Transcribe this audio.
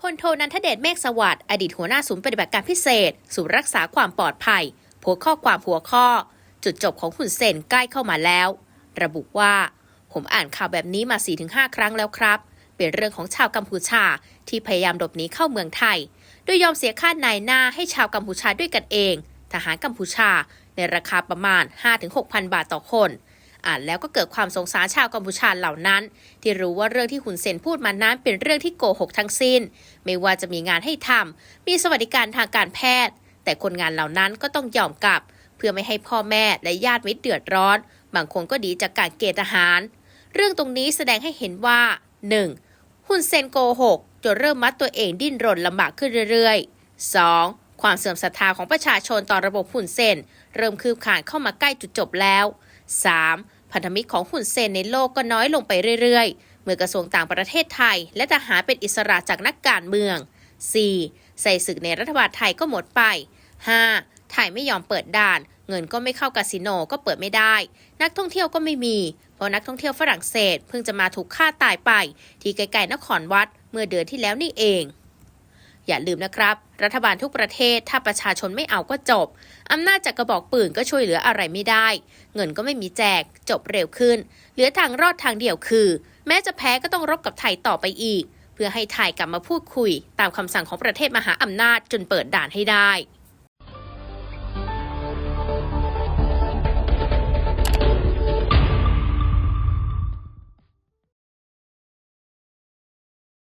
พลโทนันทเดชเมฆสวัสดิ์อดีตหัวหน้าศูนย์ปฏิบัติการพิเศษศูนย์รักษาความปลอดภัยโพสข้อความหัวข้อ จุดจบของหุ่นเซนใกล้เข้ามาแล้ว ระบุว่า ผมอ่านข่าวแบบนี้มา 4-5 ครั้งแล้วครับ เป็นเรื่องของชาวกัมพูชาที่พยายามหลบหนีเข้าเมืองไทย โดยยอมเสียค่านายหน้าให้ชาวกัมพูชาด้วยกันเอง ทหารกัมพูชา ในราคาประมาณ 5-6,000 บาทต่อคน อ่านแล้วก็เกิดความสงสารชาวกัมพูชาเหล่านั้น ที่รู้ว่าเรื่องที่หุนเซนพูดมานั้นเป็นเรื่องที่โกหกทั้งสิ้น ไม่ว่าจะมีงานให้ทำมีสวัสดิการทางการแพทย์ แต่คนงานเหล่านั้นก็ต้องยอมกลับ เพื่อไม่ให้พ่อแม่และญาติมิตรเดือดร้อน บางคนก็ดีจากการเกณฑ์ทหาร เรื่องตรงนี้แสดงให้เห็นว่า 1. หุนเซนโกหกจนเริ่มมัดตัวเองดิ้นรนลำบากขึ้นเรื่อยๆ 2. ความเสื่อมศรัทธาของประชาชนต่อระบบหุ่นเซนเริ่มคืบคลานเข้ามาใกล้จุดจบแล้ว 3. พันธมิตรของหุ่นเซนในโลกก็น้อยลงไปเรื่อยๆ เมื่อกระทรวงต่างประเทศไทย และทหารเป็นอิสระจากนักการเมือง 4. ใส่ศึกในรัฐบาลไทยก็หมดไป 5. ไทยไม่ยอมเปิดด่าน เงินก็ไม่เข้าคาสิโนก็เปิดไม่ได้ นักท่องเที่ยวก็ไม่มี เพราะนักท่องเที่ยวฝรั่งเศสเพิ่งจะมาถูกฆ่าตายไป ที่ไกลๆนครวัดเมื่อเดือนที่แล้วนี่เอง อย่าลืมนะครับ รัฐบาลทุกประเทศถ้าประชาชนไม่เอาก็จบ อำนาจจากกระบอกปืนก็ช่วยเหลืออะไรไม่ได้ เงินก็ไม่มีแจก จบเร็วขึ้น เหลือทางรอดทางเดียวคือ แม้จะแพ้ก็ต้องรบกับไทยต่อไปอีก เพื่อให้ไทยกลับมาพูดคุย ตามคำสั่งของประเทศมหาอำนาจจนเปิดด่านให้ได้